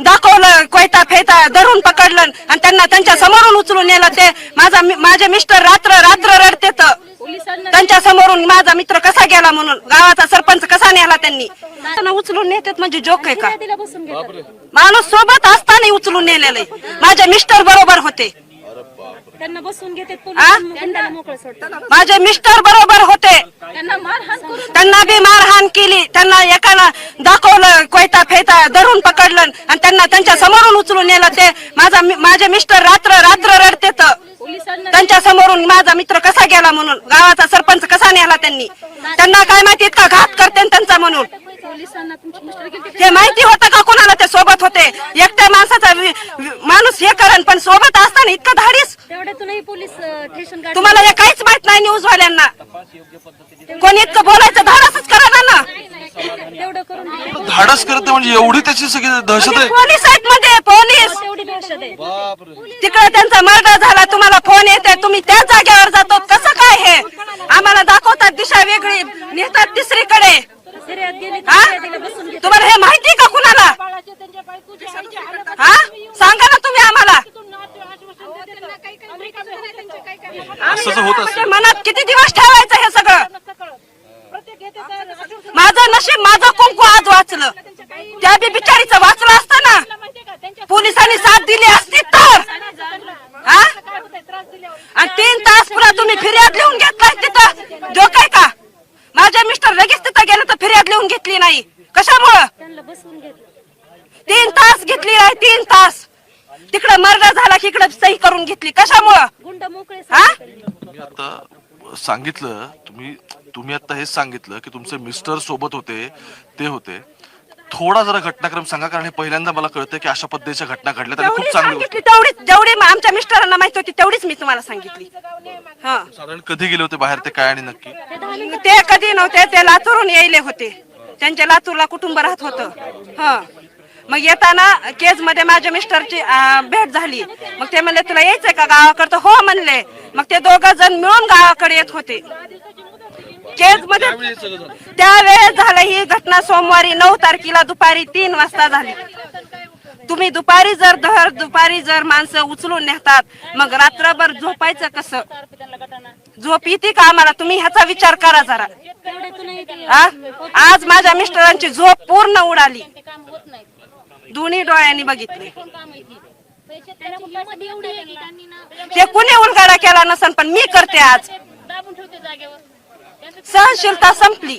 दाखवलं कोयता फेता धरून पकडलं आणि त्यांना त्यांच्या समोरून उचलून नेलं. ते माझा माझे मिस्टर रात्र रात्र रडते त्यांच्या समोरून माझा मित्र कसा गेला म्हणून गावाचा सरपंच कसा नेला त्यांनी? त्यांना उचलून नेतात म्हणजे जोक आहे का? माणूस सोबत असताना उचलून नेलेलं आहे. माझे मिस्टर बरोबर होते. त्यांना बसून घेतात आ? पोलीस गुंडाला मोकळं सोडतात. माझे मिस्टर बरोबर होते. त्यांना बी मारहाण केली. त्यांना एकाला दाखवलं कोयता फेता धरून पकडलं आणि त्यांना त्यांच्या समोरून उचलून नेलं. ते माझा माझे मिस्टर रात्र रात्र रडते त्यांच्या समोरून माझा मित्र कसा गेला म्हणून? गावाचा सरपंच कसा नेला त्यांनी? त्यांना काय माहिती? इतका घात करते त्यांचा म्हणून. हे माहिती होतं का कोणाला ते सोबत होते? एकट्या माणसाचा माणूस हे करण पण सोबत असताना इतकं धाडीस? तेवढ्यातूनही पोलीस अं, स्टेशन गाडी तुम्हाला हे काहीच माहीत नाही न्यूज वाल्यांना कोणी इतकं बोलायचं धाडसच करा ना तेवढं करून दिलं. धाडस करते म्हणजे एवढी त्याची सगळी दहशत आहे? पोलीस आहेत मध्ये पोलीस. तेवढी दहशत आहे. तिकडे त्यांचा मर्डर झाला तुम्हाला फोन येते तुम्ही त्याच जागेवर जातो. कसं काय हे? आम्हाला दाखवतात दिशा वेगळी नेतात तिसरीकडे. हा? तुम्हाला हे माहिती का कुणाला हा सांगा ना तुम्ही आम्हाला असं होत मनात किती दिवस ठेवायचं हे सगळं? माझं नशीब माझं कुंकू आज वाचलं. त्या बी बिचारीचं वाचलं असतं ना? पोलिसांनी साथ दिली असती तर? हा? आणि तीन तास पुरा तुम्ही फिर्याद लिहून घेतलाय तिथं? जो काय का? माझ्या मिस्टर लगेच तिथं गेलं तर फिर्याद लिहून घेतली नाही. कशामुळं? तीन तास घेतली आहे तीन तास. तिकडं मर्डर झाला की इकडं सही करून घेतली. कशामुळं? गुंड मोकळे हा? आता सांगितलं तुम्ही तुम्ही आता हेच सांगितलं की तुमचे मिस्टर सोबत होते ते होते. थोडा जरा घटनाक्रम सांगा कारण हे पहिल्यांदा मला कळतं की अशा पद्धतीच्या घटना घडल्यात आणि तेवढी खूप चांगली गोष्ट सांगितली तेवढीच जेवढी म- आमच्या मिस्टरांना माहिती होती तेवढीच मी तुम्हाला सांगितली. हा. साधारण कधी गेले होते बाहेर ते काय आणि नक्की? ते कधी नव्हते ते लातूरून यायले होते. त्यांच्या लातूरला कुटुंब राहत होतं. हा. मग येताना केजमध्ये माझ्या मिस्टरची भेट झाली. मग ते म्हणले तुला यायचंय का गावाकडे? हो म्हणले. मग ते दोघ जण मिळून गावाकडे येत होते. केजमध्ये त्यावेळेस झालं. ही घटना सोमवारी नऊ तारखेला दुपारी तीन वाजता झाली. तुम्ही दुपारी जर दर दुपारी जर माणसं उचलून नेतात मग रात्रभर झोपायचं कसं? झोप येते का आम्हाला? तुम्ही ह्याचा विचार करा जरा? आज माझ्या मिस्टरांची झोप पूर्ण उडाली. दोन्ही डोळ्यांनी बघितले. हे कुणी उलगाडा केला नसन पण मी करते आज. सहनशीलता संपली.